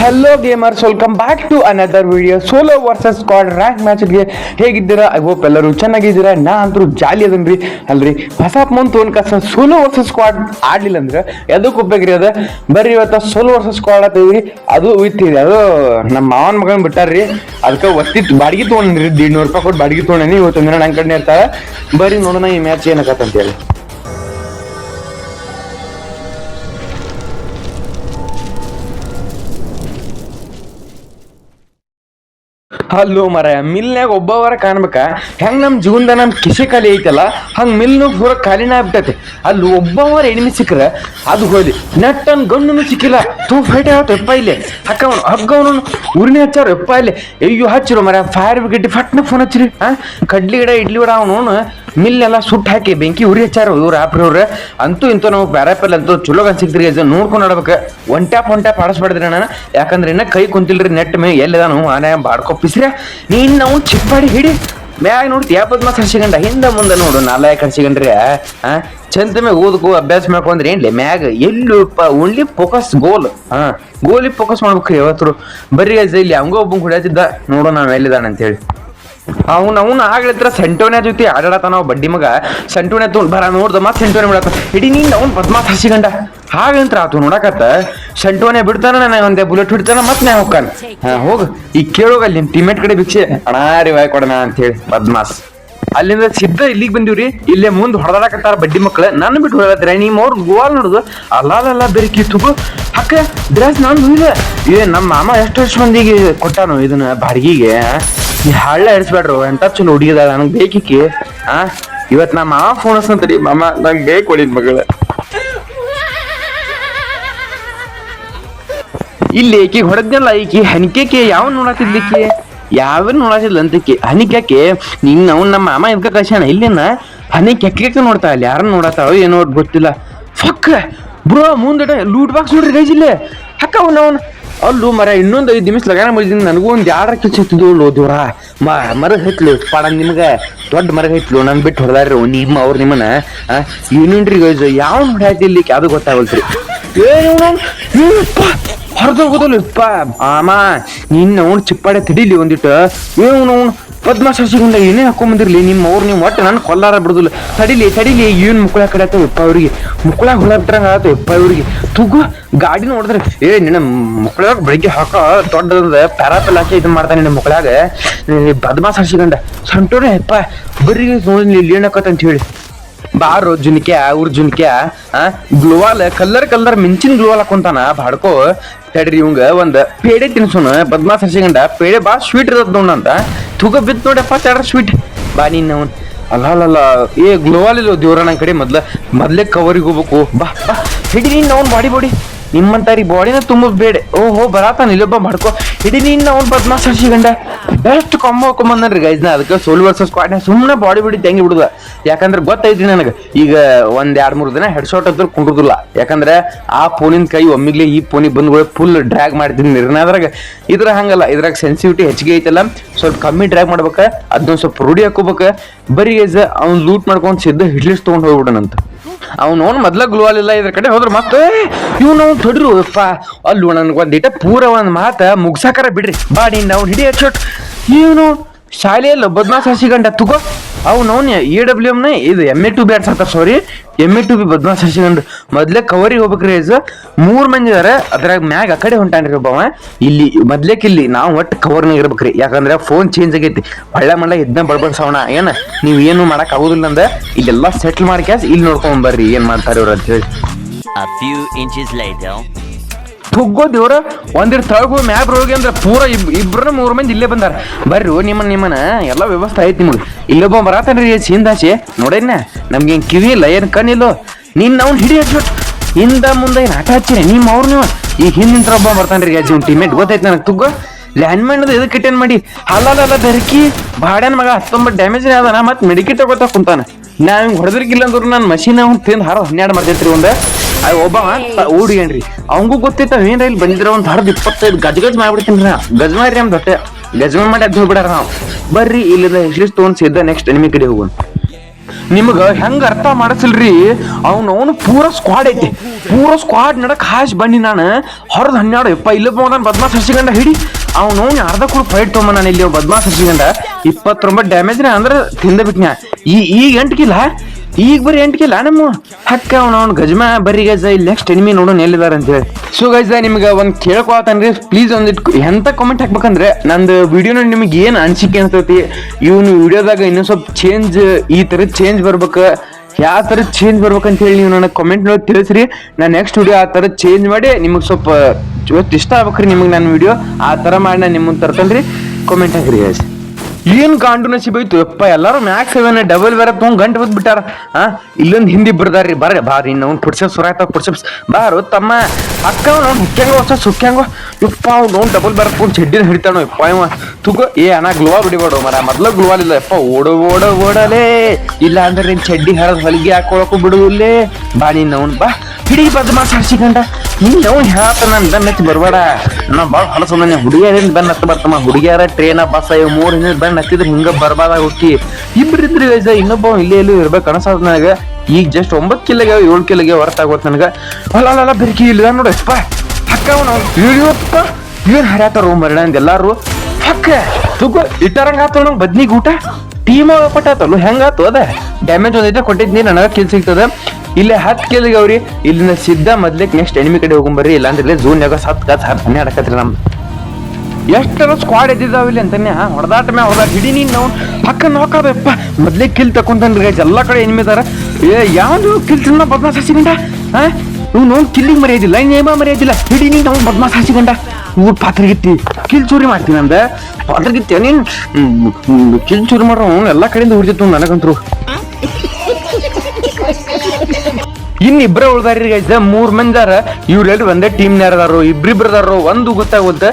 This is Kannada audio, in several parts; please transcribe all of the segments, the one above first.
Hello gamers welcome back to another video solo versus squad rank ಮ್ಯಾಚ್ಗೆ ಹೇಗಿದ್ದೀರಾ? ಐ ಹೋಪ್ ಎಲ್ಲರೂ ಚೆನ್ನಾಗಿದ್ದೀರಾ? ನಾ ಅಂತೂ ಜಾಲಿ ಅದನ್ರಿ ಅಲ್ರಿ ಹೊಸ ಮುಂದ್ ತೋನ್ ಕಸ ಸೋಲೋ ವರ್ಸಸ್ ಸ್ಕ್ವಾಡ್ ಆಡ್ಲಿಲ್ಲ ಅಂದ್ರೆ ಎದಕ್ಕೆ ಉಪಯೋಗ್ರಿ ಅದ? ಬರ್ರಿ ಇವತ್ತ ಸೋಲೋ ವರ್ಸಸ್ ಸ್ಕ್ವಾಡ್ ಆತೀವಿ ಅದು ಉಯ್ತಿದೆ ಅದು ನಮ್ಮ ಮಾವನ ಮಗನ್ ಬಿಟ್ಟಾರ್ರಿ. ಅದಕ್ಕೆ ಒತ್ತಿತ್ತು ಬಾಡಿಗೆ ತೊಗೊಂಡ್ರಿ. ನೂರು ರೂಪಾಯಿ ಕೊಟ್ಟು ಬಾಡಿಗೆ ತೊಗೊಂಡೇನಿ. ಇವತ್ತು ನಂಗೆ ಕಡೆ ಇರ್ತಾರೆ ಬರ್ರಿ ನೋಡೋಣ ಈ ಮ್ಯಾಚ್ ಏನಾಗತ್ತ ಹಲೋ ಮರ ಮಿಲ್ನ್ಯಾಗ ಒಬ್ಬವರ ಕಾಣ್ಬೇಕ? ಹೆಂಗ್ ನಮ್ ಜೀವನದ ನಮ್ ಕಿಸೆ ಖಾಲಿ ಐತಲ್ಲ, ಹಂಗ್ ಮಿಲ್ನು ಪೂರ ಖಾಲಿನ ಆಗ್ಬಿಟ್ಟೈತಿ. ಅಲ್ಲಿ ಒಬ್ಬವರ ಎಣ್ಮಿ ಸಿಕ್ಕ್ರ, ಅದು ಹೋಲಿ ನೆಟ್ಟನ್ ಗಣ್ಣು ಸಿಕ್ಕಿಲ್ಲ, ತೂ ಫೈಟ್ ಆವತ್ತು ಎಪ್ಪ ಇಲ್ಲಿ. ಹಕ್ಕವನು ಹಗ್ಗವನು ಊರಿನೇ ಹಚ್ಚಾರ ಎಪ್ಪ ಇಲ್ಲಿ. ಅಯ್ಯೋ, ಹಚ್ಚಿರು ಮರ ಫೈರ್ ಬ್ರಿಗೇಡ್ ಫಟ್ನ ಫೋನ್ ಹಚ್ಚಿರಿ ಹಾ ಕಡ್ಲಿ ಗಿಡ, ಇಡ್ಲಿ ಗಿಡ ಅವನು ಮಿಲ್ ಎಲ್ಲ ಸುಟ್ಟು ಹಾಕಿ, ಬೆಂಕಿ ಉರಿ ಹಚ್ಚಾರ ಇವ್ರು ಆಪ್ರವ್ರ ಅಂತೂ ಇಂತೂ ನಾವು ಪ್ಯಾರಾಪಲ್ ಅಂತೂ ಚಲೋ ಅನ್ಸಿಕ್ತಿರಿ ಅದು ನೋಡ್ಕೊಂಡು ಆಡ್ಬೇಕು. ಒನ್ ಟ್ಯಾಪ್ ಒನ್ ಟ್ಯಾಪ್ ಆಡಿಸ್ಬಾರ್ದ್ರಿ ಅಣ್ಣ ಯಾಕಂದ್ರೆ ಇನ್ನ ಕೈ ಕುಂತಿಲ್ರಿ, ನೆಟ್ ಮೇ ಎಲ್ಲಿದಾನು, ಆನೆ ಬಾಡ್ಕೊಪ್ಪಿಸ್ರ ನೀನು ನಾವು ಚಿಪ್ಪಾಡಿ ಹಿಡಿ. ಮ್ಯಾಗ ನೋಡಿ ಯಾಪದ್ ಮಾತ್ರ ಸಿಗಂಡ? ಹಿಂದೆ ಮುಂದೆ ನೋಡು ನಾಲ್ಕು ಹರ್ಸಿಗಂಡ್ರಿ ಆ ಚಂದ ಮೇ ಓದಕು, ಅಭ್ಯಾಸ ಮಾಡ್ಕೊಂಡ್ರೆ ಏನ್ಲಿ? ಮ್ಯಾಗ ಎಲ್ಲೂ ಓನ್ಲಿ ಫೋಕಸ್ ಗೋಲ್ ಹಾ ಗೋಲಿ ಫೋಕಸ್ ಮಾಡ್ಬೇಕ್ರಿ ಯಾವತ್ತರು ಬರ್ರಿ ಇಲ್ಲಿ ಹಂಗ ಒಬ್ಬ ಹೊಡ್ಯಾತಿದ್ದ ನೋಡು ನಾವ್ ಅಂತ ಅಂತೇಳಿ ಅವ್ನು ಅವ್ನು ಆಗ್ಲಿತ್ರ ಸೆಂಟೋನೆ ಜೊತೆ ಆಡಾಡತ ನಾವು ಬಡ್ಡಿ ಮಗ. ಸೆಂಟೋನೆ ತೊಗೊಂಡು ಬರ ನೋಡ್ದ ಮತ್ತೆ ಸೆಂಟೋನೆ ಬಿಡತ್ತ ಇಡೀ ನೀನು ಅವ್ನು ಬದ್ಮಾತ್ ಹಸಿಗಂಡ ಹಾಗಂತ್ರ ಆತು ನೋಡಕತ್ತ. ಸೆಂಟೋನೆ ಬಿಡ್ತಾನ ನಾನು ಒಂದೇ ಬುಲೆಟ್ ಹಿಡ್ತಾನ ಮತ್ತೆ ನಾ ಹೋಗ್ಕಾನ ಹಾ ಈ ಕೇಳೋಗ ಅಲ್ಲಿ ನಿಮ್ ಟೀಮೇಟ್ ಕಡೆ ಭಿಕ್ಷೆ. ಅಣ್ಣ ಕೊಡಣ ಅಂತ ಹೇಳಿ ಬದ್ಮಾಸ್ ಅಲ್ಲಿಂದ ಸಿದ್ಧ ಇಲ್ಲಿಗೆ ಬಂದಿವ್ರಿ. ಇಲ್ಲೇ ಮುಂದೆ ಹೊಡೆದಾಡಕತ್ತಾರ ಬಡ್ಡಿ ಮಕ್ಕಳು ನನ್ನ ಬಿಟ್ಟು ಹೊಡೆದ್ರ ನಿಮ್ಮ ಅವ್ರ ಗೋವಾಲ್ ನೋಡುದು. ಅಲ್ಲಾಲಲ್ಲ ಬೆರಕಿ ತುಗು. ಅಕ್ಕ, ಡ್ರೆಸ್ ನಾನು ಏ ನಮ್ಮ ಮಾಮ ಎಷ್ಟು ವರ್ಷ ಮಂದಿಗೆ ಕೊಟ್ಟಾನು ಇದನ್ನ ಬಾಡಿಗೆಗೆ ಈ ಹಳ್ಳ ಇರಿಸ್ಬೇಡ್ರು ಎಂತ ಚಲೋ ಹುಡುಗಿದ ನನಗೆ ಬೇಕಿಕ್ಕಿ, ಆ? ಇವತ್ತು ನಮ್ಮ ಮಾವ ಫೋನ್ ಹಚ್ಚಂತರಿ ಮಾಮ, ನಂಗೆ ಬೇಕು ಹೊಡಿದ್ ಮಗಳ. ಇಲ್ಲಿ ಈಕಿ ಹೊಡೆದ್ನಲ್ಲ, ಈಕಿ ಹನಿಕೆಕೆ ಯಾವ ನೋಡಾತಿದ್ಲಿಕ್ಕೆ? ಯಾವ ನೋಡಾತಿದ್ಲ ಅಂತಕ್ಕೆ ಹನಿಕೆಕ್ಕೆ ನಿನ್ನ ಅವ್ನು ನಮ್ಮ ಮಾಮ ಇದಕ್ಕೆ ಕಳ್ಸ್ಯಾನ? ಇಲ್ಲಿನ ಹನಿ ಕೆಕ್ಕೆ ನೋಡ್ತಾ ಇಲ್ಲ ಯಾರನ್ನ ನೋಡತ್ತಾವ ಏನೋ ಗೊತ್ತಿಲ್ಲ. ಫಕ್! ಬ್ರೋ ಮುಂದೆ ಲೂಟ್ ಬಾಕ್ಸ್ ನೋಡ್ರಿ ಗೈಸ್ ಇಲ್ಲೇ. ಹಕ್ಕ ಅವ್ನ ಅವ್ನ. ಅಲ್ಲೂ ಮರ, ಇನ್ನೊಂದು ಐದು ನಿಮಿಷ ಲಗಾನ ಮಾಡಿದ್ದೀನಿ. ನನಗೂ ಒಂದು ಯಾರ ಕಿಚ್ಚಿದ್ದು ದೇವ್ರ ಮ, ಮರ ಹತ್ಲು. ಪಾಡ, ನಿಮ್ಗೆ ದೊಡ್ಡ ಮರ ಹತ್ಲು. ನಾನು ಬಿಟ್ಟು ಹೊಡೆದಾರ್ರಿ ನಿಮ್ಮ, ಅವ್ರ ನಿಮ್ಮನ್ನ ಏನೇನ್ರಿ ಯಾವ ಹೊಡ್ಯಾತಿಲ್ಲಿ ಯಾವುದು ಗೊತ್ತಾಗಲ್ತ್ರಿ. ಏನು ಹೊರದು ಹೋಗೋದಲ್ಲ ಇಪ್ಪ ಆಮ, ನಿನ್ನ ಅವ್ನು ಚಿಪ್ಪಾಡೆ ತಿಡೀಲಿ ಒಂದಿಟ್ಟು. ಏನು ಅವ್ನು ಪದ್ಮ ಶಶಿಗುಂಡ ಏನೇ ಹಾಕೊಂಬಂದಿರ್ಲಿ, ನಿಮ್ಮ ಅವ್ರು ನೀವು ಒಟ್ಟು ನನ್ನ ಕೊಲ್ಲಾರ ಬಿಡುದಿಲ್ಲ. ತಡಿಲಿ ತಡಿಲಿ, ಏನು ಮುಕ್ಕಳ ಕಡೆ ಆತವ ಇಪ್ಪ ಅವ್ರಿಗೆ. ಮುಕ್ಕಳ ಹುಳ ಬಿಟ್ರಂಗ ಆಯ್ತು ಇಪ್ಪ ಇವ್ರಿಗೆ. ತುಗು, ಗಾಡಿ ನೋಡಿದ್ರೆ, ಏ, ನಿನ್ನ ಮುಕ್ಕಳಾಗ ಬೆಳಿಗ್ಗೆ ಹಾಕೋ ದೊಡ್ಡದ ಪ್ಯಾರಾಪಲ್ ಹಾಕಿ ಇದನ್ನ ಮಾಡ್ತಾನೆ ನಿನ್ನ ಮುಕ್ಕಳಾಗ. ಬದ್ಮಾಸ್ ಹಸಿಗಂಡ ಸಂಟೋನೆ ಇಪ್ಪ ಬರ್ರಿ ನೋಡಿ ಇಲ್ಲಿ ಏನಕ್ಕಂತ ಹೇಳಿ. ಬಾರೋ ಜುನ್ಕ್ಯಾ ಅವ್ರ ಜುನ್ಕ್ಯಾ ಗ್ಲೋವಾಲ್, ಕಲ್ಲರ್ ಕಲ್ಲರ್ ಮಿಂಚಿನ ಗ್ಲೋವಾಲ್ ಹಾಕೊಂತಾನ ಬಾಡ್ಕೋ. ತಡ್ರಿ ಇವಂಗ ಒಂದ್ ಪೇಡೆ ತಿನ್ಸೋಣ, ಬದ್ಮಾಸ್ ಹಸಿಗಂಡ ಪೇಡೆ ಬಾ ಸ್ವೀಟ್ ಇರತ್ ನೋಡಂತ ತೂಗ ಬಿತ್ ನೋಡಪ್ಪ, ತಡ್ರ ಸ್ವೀಟ್ ಬಾ ನೀನ್ ಅವನ್. ಅಲ್ಲ ಅಲ್ಲ ಏ ಗ್ಲೋವಾಲ್ ಇಲ್ಲ ದೇವ್ರ ನನ್ ಕಡೆ ಮೊದ್ಲ. ಮೊದ್ಲೇ ಕವರಿಗೆ ಹೋಗ್ಬೇಕು. ಬಾ ಬಾ. ಹಿಡಿ ನೀನ್ ಅವನ್ ಬಾಡಿ ಬಾಡಿ ನಿಮ್ಮಂತಾರಿ ಬಾಡಿನ ತುಂಬ ಬೇಡ ಓಹೋ, ಬರಾತಾನ, ಇಲ್ಲೊಬ್ಬ ಮಾಡ್ಕೋ. ಇಡೀ ನೀನ್ ಅವ್ನು ಬದ್ಮಾಸ್ ಗಂಡ. ಬೆಸ್ಟ್ ಕಾಂಬೋ ಹಾಕೊಂಬಂದ್ರಿ ಗೈಸ್ ನಾ ಅದಕ್ಕೆ ಸೋಲ್ ವರ್ಸಸ್ ಸ್ಕ್ವಾಡ್ ಸುಮ್ಮನೆ ಬಾಡಿ ಬಿಡಿ ತೆಂಗಿ ಬಿಡುದ? ಯಾಕಂದ್ರೆ ಗೊತ್ತೈತಿ ನನಗೆ. ಈಗ ಒಂದ್ ಎರಡ್ ಮೂರು ದಿನ ಹೆಡ್ ಶಾಟ್ ಅದ್ರ ಕುಂಡ್ರದಿಲ್ಲ ಯಾಕಂದ್ರೆ ಆ ಫೋನಿನ ಕೈ ಒಮ್ಮಿಗ್ಲೆ ಈ ಫೋನಿಗೆ ಬಂದ್ಗಳು ಫುಲ್ ಡ್ರ್ಯಾಗ್ ಮಾಡ್ತೀನಿ ನಿರ್ಣಯದ್ರಾಗ ಇದ್ರ ಹಂಗಲ್ಲ, ಇದ್ರಾಗ ಸೆನ್ಸಿಟಿವಿಟಿ ಹೆಚ್ಚಿಗೆ ಐತಲ್ಲ. ಸ್ವಲ್ಪ ಕಮ್ಮಿ ಡ್ರ್ಯಾಗ್ ಮಾಡ್ಬೇಕು ಅದನ್ನ ಸ್ವಲ್ಪ ರೂಢಿ ಹಾಕೋಬೇಕ. ಬರೀ ಗೈಸ್ ಅವ್ನು ಲೂಟ್ ಮಾಡ್ಕೊಂಡು ಸಿದ್ಧ ಹಿಡ್ಲಿಸ್ ತಗೊಂಡ್ ಹೋಗ್ಬಿಡನಂತ ಅವ್ನು ಅವ್ನು ಮೊದ್ಲ ಇಲ್ಲ, ಇದ್ರ ಕಡೆ ಹೋದ್ರ ಮತ್ತೆ ಇವ್ನು ಅವ್ನು ತೊಡ್ರು, ಯಪ್ಪ. ಅಲ್ಲೂ ನನ್ಗೆ ಒಂದಿಟ ಪೂರ ಒಂದ್ ಮಾತ ಮುಗ್ಸಾಕರ ಬಿಡ್ರಿ. ಬಾಡಿ ನಾವು ಹಿಡಿ ಹಚ್ಚೋಟ್ ಇವನು ಬದ್ಮಾಸ ಬದ್ಮಾಸ್ ಹಸಿಗಂಡ ತುಗೋ. ಅವ್ನು ಇ ಡಬ್ಲ್ಯೂ ಎಮ್ನ ಇದು M A two B ಆಡ್ಸತ್ತ sorry M A two B ಬದ್ಮಾಸ್ ಹಚ್ಚಿಕೊಂಡು ಮೊದ್ಲೇ ಕವರಿಗೆ ಹೋಗ್ಬೇಕ್ರಿ ಇಸ್ ಮೂರ್ ಮಂದಿ ಇದಾರೆ. ಅದ್ರಾಗ ಮ್ಯಾಗ ಆ ಕಡೆ ಹೊಂಟಾನ್ರಿ ಒಬ್ಬವ. ಇಲ್ಲಿ ಮೊದ್ಲೇಕ್ ಇಲ್ಲಿ ನಾವು ಒಟ್ಟು ಕವರ್ನಾಗ ಇರ್ಬೇಕ್ರಿ. ಯಾಕಂದ್ರೆ ಫೋನ್ ಚೇಂಜ್ ಆಗೈತಿ. ಹಳ್ಳ ಮಳ್ಳ ಇದನ್ನ ಬಡ್ಬಡ್ಸೋಣ ಏನ? ನೀವು ಏನು ಮಾಡಕ್ ಆಗುದಿಲ್ಲ ಅಂದ. ಇಲ್ಲೆಲ್ಲ ಸೆಟ್ಲ್ ಮಾಡ್ಕ್ಯಾಸ್ ಇಲ್ಲಿ ನೋಡ್ಕೊಂಡ್ ಬರ್ರಿ. ಏನ್ ಮಾಡ್ತಾರೆ ಇವ್ರ ಅಂತ ಹೇಳಿ A few inches later. ತುಗ್ಗೋ ದೇವ್ರ ಒಂದಿರ್ ತಳಗು ಮ್ಯಾಪ್ ಹೋಗಿ ಅಂದ್ರೆ ಪೂರ ಇಬ್ ಇಬ್ರು ಮೂರು ಮಂದಿ ಇಲ್ಲೇ ಬಂದಾರ. ಬರ್ರಿ ನಿಮ್ಮ ನಿಮ್ಮನ ಎಲ್ಲ ವ್ಯವಸ್ಥೆ ಐತಿ ನಿಮಗೆ. ಇಲ್ಲೊಬ್ಬ ಬರಾತಾನ್ರಿ ಸಿಂದಾಚೆ ನೋಡೇನ, ನಮ್ಗೆ ಏನ್ ಕಿವಿ ಇಲ್ಲ, ಏನು ಕಣ್ಣಿಲ್ಲೋ. ನಿನ್ನ ಅವ್ನು ಹಿಡಿ ಹಿಂದ ಮುಂದೆ ಏನು ಆಟ ಹಚ್ಚಿರಿ ನಿಮ್ಮ ಅವ್ರು ನೀವು. ಈಗ ಹಿಂದಿನ ಒಬ್ಬ ಬರ್ತಾನ್ರಿ ಅಜ್ಜಿ ಒಂದು ಟೀಮೇಟ್ ಗೊತ್ತೈತೆ ನನಗೆ ತುಗ್ಗೋ ಲ್ಯಾಂಡ್ ಮೈನ್ ಇದಕ್ಕೆ ಇಟ್ಟೇನ್ ಮಾಡಿ? ಅಲ್ಲಲ್ಲ ದರ್ಕಿ ಬಾಡ್ಯಾನ ಮಗ ಹತ್ತೊಂಬತ್ತು ಡ್ಯಾಮೇಜ್ ಅದಾನ ಮತ್ತೆ ಮೆಡಿಕಿಟ್ ತಗೋತಾ ಕುಂತಾನ. ನಾ ಹಿಂಗೆ ಹೊಡೆದ್ರಿಗಿಲ್ಲ ಅಂದ್ರು ನಾನು ಮಷೀನ್ ಅವ್ನು ತಿಂದು ಹಾರ ಹನ್ನೆರಡು ಮಾಡ್ತೈತ್ರಿ ಒಂದು. ಒಬ್ಬ ಓಡಿಯನ್ರಿ ಅವಂಗೂ ಗೊತ್ತಿತ್ತು, ಏನ್ರ, ಇಲ್ಲಿ ಬಂದಿದ್ರ ಒಂದ್ ಹರ್ದ್ ಇಪ್ಪತ್ತೈದು ಗಜ ಗಜ್ ಮಾಡ್ಬಿಡ್ತೀನಿ ಗಜ್ ಮಾಡ್ರಿ ನಮ್ ದೊಡ್ಡ ಗಜ್ಮ ಮಾಡಿ ಅದ್ ಹೋಗ್ಬಿಡಾರ ನಾವು. ಬರ್ರಿ, ಇಲ್ಲಿಂದ ಹೆಸ್ರಿಸ್ ತೊಗೊಂಡ್ ಸಿದ್ದ ನೆಕ್ಸ್ಟ್ ಎನಿಮಿ ಕಡೆ ಹೋಗೋಣ. ನಿಮ್ಗ ಹೆಂಗ ಅರ್ಥ ಮಾಡಿಸಿಲ್ರಿ? ಅವ್ನು, ಅವನು ಪೂರ ಸ್ಕ್ವಾಡ್ ಐತಿ. ಪೂರ ಸ್ಕ್ವಾಡ್ ನಡಕ್ ಹಾಶ್ ಬನ್ನಿ ನಾನು. ಹೊರದ್ ಹನ್ನೆರಡು, ಇಪ್ಪ ಇಲ್ಲಿ ಬಂದ ಬದ್ಮಾಸ್ ಹಸಿಗಂಡ ಹಿಡಿ. ಅವ್ನು ಅವ್ನು ಅರ್ಧ ಕೂಡ ಫೈಟ್ ತೊಗೊಂಬ ನಾನು ಇಲ್ಲಿ ಬದ್ಮಾಸ್ ಹಸಿಗಂಡ ಇಪ್ಪತ್ತೊಂಬತ್ತು ಡ್ಯಾಮೇಜ್ ಅಂದ್ರೆ ತಿಂದ ಬಿಟ್ನ್ಯಾ. ಈ ಈಗ ಎಂಟ್ಕಿಲ್ಲ? ಈಗ ಬರೀ ಎಂಟ್ಕಿಲ್ಲ ನಮ್ಮ ಹಕ್ಕ ಅವ್ನ ಅವ್ನ ಗಜ್ಮ ಬರೀ ಗಜ, ಇಲ್ಲಿ ನೆಕ್ಸ್ಟ್ ಎನಿಮಿ ನೋಡೋಣ ಎಲ್ಲಿದ್ದಾರೆ ಅಂತ ಹೇಳಿ ಸೊ ಗೈಸ್ ನಿಮ್ಗೆ ಒಂದು ಕೇಳ್ಕೊಳತನ್ರಿ ಪ್ಲೀಸ್ ಒಂದಿಟ್ಟು ಎಂತ ಕಾಮೆಂಟ್ ಹಾಕ್ಬೇಕಂದ್ರೆ, ನಂದು ವಿಡಿಯೋ ನೋಡಿ ನಿಮ್ಗೆ ಏನು ಅನಿಸಿಕೆ ಅನ್ಸ್ತೈತಿ? ಇವನು ವಿಡಿಯೋದಾಗ ಇನ್ನೂ ಸ್ವಲ್ಪ ಚೇಂಜ್ ಈ ತರ ಚೇಂಜ್ ಬರ್ಬೇಕು. ಯಾವ ತರ ಚೇಂಜ್ ಬರ್ಬೇಕಂತ ಹೇಳಿ ನೀವು ನನಗೆ ಕಾಮೆಂಟ್ ನೋಡಿ ತಿಳಿಸ್ರಿ. ನಾನು ನೆಕ್ಸ್ಟ್ ವಿಡಿಯೋ ಆ ತರ ಚೇಂಜ್ ಮಾಡಿ ನಿಮಗೆ ಸ್ವಲ್ಪ ಇವತ್ತು ಇಷ್ಟ ಆಗ್ಬೇಕ್ರಿ ನಿಮಗೆ ನನ್ನ ವಿಡಿಯೋ ಆ ತರ ಮಾಡಿ ನಾನು ನಿಮ್ಮನ್ನು ತರ್ತೇನ್ರಿ ಕಾಮೆಂಟ್ ಹಾಕ್ರಿ guys. ಏನ್ ಕಾಂಡು ನಸೀಬ್ ಐತು ಯಪ್ಪ, ಎಲ್ಲಾರು ಮ್ಯಾಕ್ಸ್ ಸೆವೆನ್ ಡಬಲ್ ಬೇರೆ ತೊಗೊಂಡ್ ಗಂಟೆ ಬದ್ ಬಿಟ್ಟಾರ ಹಾ ಇಲ್ಲೊಂದ್ ಹಿಂದಿ ಬರ್ದಾರ್ರಿ ಬರ್ರಿ, ಬಾರಿ, ಇನ್ನ ಅವ್ನು ಪುಡ್ಸಪ್ ಸುರಾಯ್ತ ಪುಡ್ಸಪ್ಸ್ ಬಾರು, ತಮ್ಮ ಅಕ್ಕ ಅವ್ನು ಹುಕ್ಕ್ಯಾಂಗ ಹೊಸ ಸುಕ್ಕ್ಯಾಂಗ ಯಪ್ಪ, ಅವ್ನು ಡಬಲ್ ಬೇರೆ ತೊಗೊಂಡ್ ಚಡ್ಡಿನ ಹಿಡಿತಾನೋ, ಯಪ್ಪ ಇವ. ತುಗ, ಏ, ಅಣ್ಣ ಗ್ಲೋವಾ ಬಿಡಿಬೇಡ ಮರ ಮೊದ್ಲ ಗ್ಲೋವಾಲ್ ಇಲ್ಲ, ಯಪ್ಪ, ಓಡ ಓಡ, ಓಡಲೇ. ಇಲ್ಲ ಅಂದ್ರೆ ನಿನ್ ಚಡ್ಡಿ ಹರದ್ ಹೊಲಿಗೆ ಹಾಕೊಳಕು ಬಿಡುವುಲ್ಲೇ ಬಾ ನೀನ್ ಅವ್ನ್ ಬಾ. ಹಿಡಿ ಬದ್ ಹರ್ಸಿಕೊಂಡ ಹಿಂಗೆ ಅವ್ನು ಹೇಳತ್ತ ನನ್ ಬೆನ್ನ ಹಚ್ಚಿ ಬರ್ಬೇಡ. ನಾ ಭಾಳ ಹೊಲಸ ಬಂದ ಹುಡುಗಿಯರಿಂದ ಬೆನ್ನ ಹತ್ತ ಬರ್ತಮ್ಮ ಹುಡುಗಿಯರ ಟ್ರೇನ ಬಸ್ ಇವು ಮೂರ್ ಹಿಂದಿನ ಬೆನ್ನ ಹತ್ತಿದ್ರೆ ಹಿಂಗ ಬರ್ಬಾದಾಗ ಹೋಗಿ ಇಬ್ಬರಿದ್ರಿ ವೈಸ ಇನ್ನೊಬ್ಬ ಇಲ್ಲಿ ಎಲ್ಲೂ ಇರ್ಬೇಕು ಅನಸಾದ ನನಗೆ. ಈಗ ಜಸ್ಟ್ ಒಂಬತ್ತು ಕಿಲಗೆ ಏಳು ಕಿಲಗೆ ಹೊರತ ನನಗೆ. ಅಲ್ಲ ಅಲ್ಲ ಬೆರ್ಕಿ ಇಲ್ಲ ನೋಡಪ್ಪ ಅಕ್ಕ ಅವನು. ಇಳಿಯೋಪ್ಪ ಏನ್ ಹರ್ಯಾತಾರ ಮರಣ ಎಲ್ಲಾರು ಅಕ್ಕ ತುಗೋ, ಇಟ್ಟಾರಂಗ ಆತ ನಂಗೆ ಬದ್ನಿಗೆ ಊಟ. ಟೀಮ್ ಪಟ್ಟಾತಲ್ಲ ಹೆಂಗಾತು ಅದ? ಡ್ಯಾಮೇಜ್ ಒಂದೈತೆ ಕೊಟ್ಟಿದ್ನಿ. ನನಗೆ ಕಿಲ್ ಸಿಗ್ತದ. ಇಲ್ಲಿ ಹತ್ತು ಕಿಲ್ಗೆ ಅವ್ರಿ. ಇಲ್ಲಿಂದ ಸಿದ್ಧ ಮೊದ್ಲಿಕ್ ನೆಕ್ಸ್ಟ್ ಎನಿಮಿ ಕಡೆ ಹೋಗೊಂಬರ್ರಿ ಇಲ್ಲಾಂದ್ರೆ ಇಲ್ಲೇ ಜೂನ್ಯಾಗ ಸತ್ ಕತ್ ಹನ್ನೆರಡು ಆಕತ್ರಿ ನಮ್ದು. ಎಷ್ಟರ ಸ್ಕ್ವಾಡ್ ಎದ್ದಿದಾವ ಇಲ್ಲಿ ಅಂತಾನೆ ಹೊಡೆದಾಟ ಮ್ಯಾ ಹೊಡೆದಾಟ. ಹಿಡಿ ನೀನ್ ನಾವು. ಪಕ್ಕ ನೋಕಾದಪ್ಪ ಮೊದ್ಲೇ ಕಿಲ್ ತಕೊಂತನ್ರಿ ಗೈಸ್. ಎಲ್ಲಾ ಕಡೆ ಎನಿಮಿ ಇದಾರ. ಏ ಯಾವ್ದು ಕಿಲ್ ತಿನ್ನ ಬದ್ಮಾಸ್ ಹಸಿಗಂಡ ಹಾ ಇವ್ ನೋಡ್ ಕಿಲ್ಲಿಗೆ ಮರ್ಯಾದಿಲ್ಲ. ನೇಮ ಮರ್ಯಾದಿಲ್ಲ. ಹಿಡಿ ನೀನ್ ನಾವು ಬದ್ಮಾಸ್ ಹಸಿಗಂಡ ಊರ್ ಪಾತ್ರಗಿತ್ತಿ. ಕಿಲ್ ಚೂರಿ ಮಾಡ್ತೀನಿ ಅಂದ. ಪಾತ್ರಗಿತ್ತಿ ನೀನ್ ಕಿಲ್ ಚೂರಿ ಮಾಡ್ರ ಎಲ್ಲಾ ಕಡೆಯಿಂದ ಹುಡ್ತಿತ್ತು ನನಗಂತ್ರು. ಇನ್ ಇಬ್ರ ಉಳ್ದಾರಿ ಮೂರ್ ಮಂದಾರ ಇವ್ರೆಲ್ರು ಒಂದೇ ಟೀಮ್ ನೇರದಾರು ಇಬ್ರಿಬ್ರದಾರು ಒಂದು ಗೊತ್ತಾಗುತ್ತ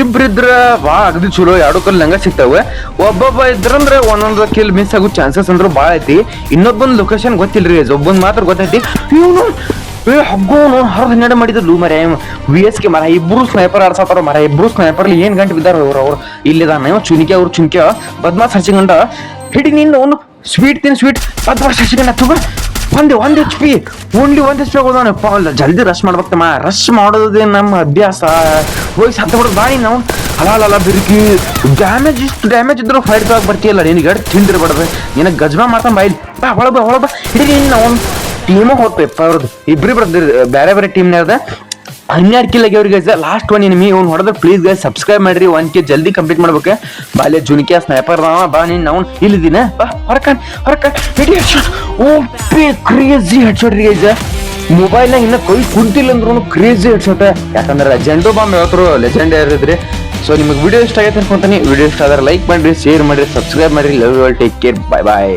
ಇಬ್ರಿದ್ರ ಬಾ, ಅಗದಿ ಚಲೋ, ಎರಡು ಕಲ್ ನಂಗ ಸಿಗ್ತಾವೆ. ಒಬ್ಬೊಬ್ಬ ಇದ್ರಂದ್ರೆ ಒಂದೊಂದು ಕಿಲ್ ಮಿಸ್ ಆಗೋ ಚಾನ್ಸಸ್ ಅಂದ್ರೂ ಭಾಳ ಐತಿ. ಇನ್ನೊಬ್ಬೊಂದು ಲೊಕೇಶನ್ ಗೊತ್ತಿಲ್ರಿ ಗೈಸ್ ಒಬ್ಬೊಂದು ಮಾತ್ರ ಗೊತ್ತೈತಿ. ಇವನು, ಏ ಹಗ್ಗೋನು ಹರ್ದು ಹನ್ನೆರಡು ಮಾಡಿದ್ರು ಮರ ವಿ ಎಸ್ ಕೆ ಮರ ಇಬ್ರು ಸ್ನೈಪರ್ ಆಡ್ಸತ್ತಾರ ಮರ ಇಬ್ರು ಸ್ನೈಪರ್ ಏನ್ ಗಂಟೆ ಬಿದ್ದಾರ ಅವ್ರು. ಅವ್ರು ಇಲ್ಲಿದಾನ ಚುನಿಕೆ ಅವ್ರು ಚುನಿಕೆ ಬದ್ಮಾಸ್ ಹಚ್ಚಿಕೊಂಡ ಹಿಡಿ ನಿನ್ನ ಅವನು ಸ್ವೀಟ್ ತಿನ್ ಸ್ವೀಟ್ ಬದ್ಮಾಸ್ ಹಚ್ಚಿಕೊಂಡ ತಗೋ. ಒಂದೇ, ಒಂದ್ ಎಚ್ ಪಿ ಓನ್ಲಿ ಒಂದ್ ಎಚ್ ಪಿ ಅಲ್ಲ, ಜಲ್ದಿ ರಶ್ ಮಾಡ್ಬೇಕಮ್ಮ ರಶ್ ಮಾಡೋದೇ ನಮ್ಮ ಅಭ್ಯಾಸ. ಹೋಗಿ ಸತ್ತ ಬಿಡೋದು ಬಾಯಿ ನಾವು ಅಲ್ಲ ಅಲ್ಲ ಬಿರುಕಿ. ಡ್ಯಾಮೇಜ್ ಇಷ್ಟು ಡ್ಯಾಮೇಜ್ ಇದ್ರೂ ಫೈಟ್ ಆಗಿ ಬರ್ತೀಯಲ್ಲ ನಿನಗೆ ಎಡ್ ತಿಂದಿರ್ಬಾರ್ದು ನಿನಗೆ ಗಜ್ಮಾ ಮಾಡ್ತಾನೆ ಬಾಯಿಲ್ ಬಾ ಹೊಳಬ ಹೊಳಬ ಇಡೀ ನಾವು ಟೀಮ್ ಹೋಗ್ತೇವೆ ಅವ್ರದ್ದು ಇಬ್ರು ಬರ್ದಿರ್ ಬೇರೆ ಬೇರೆ ಟೀಮ್ನಾರ್ದ ಹನ್ನೆರಡು ಕಿಲ್ ಆಗ್ಯವ್ರಿಗೆ ಲಾಸ್ಟ್ ಒನ್ ನಿಮಗೆ ಅವ್ನು ಹೊಡೆದ್ರೆ ಪ್ಲೀಸ್ ಗೈಸ್ ಸಬ್ಸ್ಕ್ರೈಬ್ ಮಾಡ್ರಿ. ಒನ್ ಕೆ ಜಲ್ದಿ ಕಂಪ್ಲೀಟ್ ಮಾಡ್ಬೇಕು. ಬಾಲ್ಯ ಜುನಿಕೆ ಸ್ನೈಪರ್ ಬಾ ನೀನು, ನಾವು ಇಲ್ಲಿದ್ದೀನ. ಬಾ, ಹೊರಕಣ್ ಹೆಡ್ಶಾಟ್ ಓಪಿ ಕ್ರೇಜಿ ಹೆಡ್ಶಾಟ್ ರೀ ಮೊಬೈಲ್ ಮೊಬೈಲ್ನಾಗ ಇನ್ನೂ ಕೈ ಕುಂತಿಲ್ಲ ಅಂದ್ರೂ ಕ್ರೇಜಿ ಹೆಡ್ಶಾಟ್ ಯಾಕಂದ್ರೆ ಲೆಜೆಂಡು ಬಾಂಬ್ ಯಾವತ್ತರು ಲೆಜೆಂಡ್ ಇರಿದ್ರಿ ಸೊ ನಿಮಗೆ ವಿಡಿಯೋ ಇಷ್ಟ ಆಗೈತೆ ಅನ್ಕೊಂತೀನಿ. ವಿಡಿಯೋ ಇಷ್ಟ ಆದ್ರೆ ಲೈಕ್ ಮಾಡಿರಿ ಶೇರ್ ಮಾಡಿರಿ ಸಬ್ಸ್ಕ್ರೈಬ್ ಮಾಡಿರಿ. Love you all take care bye bye